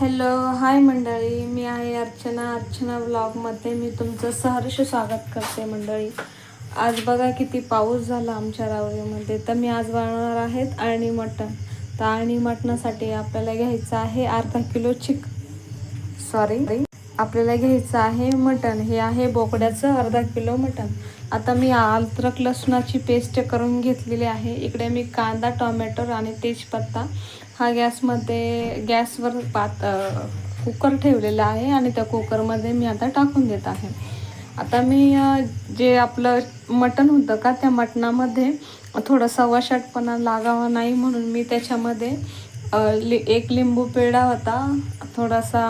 Hello hi मंडळी. मी आहे अर्चना. अर्चना ब्लॉगमध्ये मी तुमचं सहर्ष स्वागत करते मंडळी. आज बघा किती पाऊस झाला आमच्या रावरीमध्ये तर मी आज बनवणार आहेत आणि मटण. तर अळणी मटणासाठी आपल्याला घ्यायचं आहे अर्धा किलो चिक सॉरी आपल्याला घ्यायचं आहे मटण. हे आहे बोकड्याचं अर्धा किलो मटण. आता मी अद्रक लसणाची पेस्ट करून घेतलेली आहे. इकडे मी कांदा टोमॅटो आणि तेजपत्ता हा गॅसमध्ये गॅसवर पात कुकर ठेवलेला आहे आणि त्या कुकरमध्ये मी आता टाकून देत आहे. आता मी जे आपलं मटण होतं का त्या मटणामध्ये थोडासा वशाटपणा लागावा नाही म्हणून मी त्याच्यामध्ये लि एक लिंबू पेढा होता थोडासा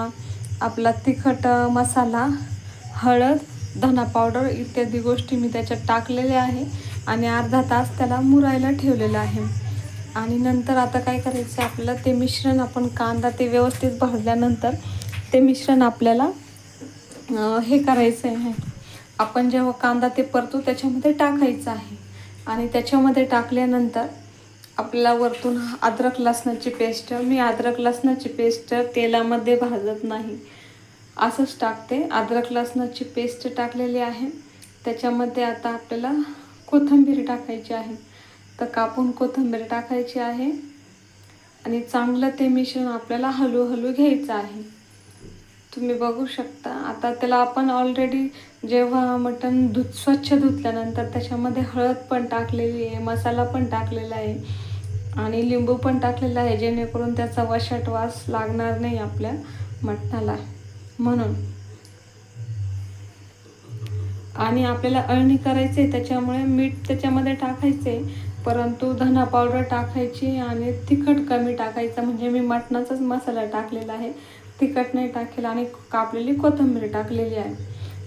आपला तिखट मसाला हळद धना पावडर इत्यादी गोष्टी मी त्याच्यात टाकलेल्या आहे आणि अर्धा तास त्याला मुरायला ठेवलेलं आहे. आणि नंतर आता काय करायचं आपल्याला? ते मिश्रण आपण कांदा ते व्यवस्थित भाजल्यानंतर ते मिश्रण आपल्याला हे करायचं आहे. आपण जेव्हा कांदा ते परतो त्याच्यामध्ये टाकायचं आहे. आणि त्याच्यामध्ये टाकल्यानंतर आपल्याला वरतून अद्रक लसणाची पेस्ट मी अद्रक लसणाची पेस्ट तेलामध्ये भाजत नाही. असंच टाकते. अद्रक लसणाची पेस्ट टाकलेली आहे. त्याच्यामध्ये आता आपल्याला कोथिंबीर टाकायची आहे. तर कापून कोथिंबीर टाकायची आहे. आणि चांगलं ते मिश्रण आपल्याला हळूहळू घ्यायचं आहे. तुम्ही बघू शकता. आता त्याला आपण ऑलरेडी जेव्हा मटण धुत स्वच्छ धुतल्यानंतर त्याच्यामध्ये हळद पण टाकलेली आहे मसाला पण टाकलेला आहे आणि लिंबू पण टाकलेला आहे जेणेकरून त्याचा वशाट वास लागणार नाही आपल्या मटणाला. म्हणून. आणि आपल्याला अळणी करायचे त्याच्यामुळे मीठ त्याच्यामध्ये टाकायचे परंतु धना पावडर टाकायची आणि तिखट कमी टाकायचं म्हणजे मी मटणाचाच मसाला टाकलेला आहे. तिखट नाही टाकेल आणि कापलेली कोथिंबीर टाकलेली आहे.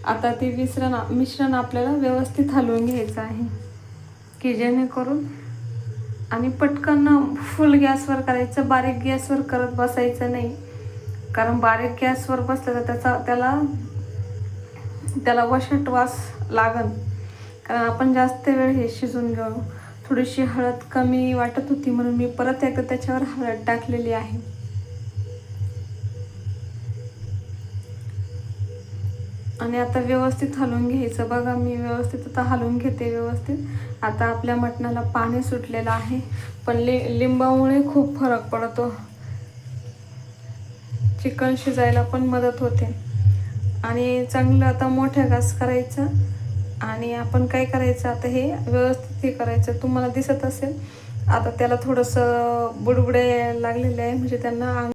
आता ते मिश्रण मिश्रण आपल्याला व्यवस्थित हलवून घ्यायचं आहे. की जेणेकरून आणि पटकन फुल गॅसवर करायचं बारीक गॅसवर करत बसायचं नाही. कारण बारीक गॅसवर बसलं तर त्याचा त्याला त्याला वशट वास लागन. कारण आपण जास्त वेळ हे शिजून घेऊ. थोडीशी हळद कमी वाटत होती म्हणून मी परत एकदा त्याच्यावर हळद टाकलेली आहे. आणि आता व्यवस्थित हलवून घ्यायचं. बघा मी व्यवस्थित आता हलवून घेते व्यवस्थित. आता आपल्या मटणाला पाणी सुटलेलं आहे. पण लि लिंबामुळे खूप फरक पडतो. चिकन शिजायला पण मदत होते. आणि चांगलं आता मोठ्या घास करायचं. आणि आपण काय करायचं आता हे व्यवस्थित हे करायचं. तुम्हाला दिसत असेल. आता त्याला थोडंसं बुडबुडे लागलेले आहे. म्हणजे त्यांना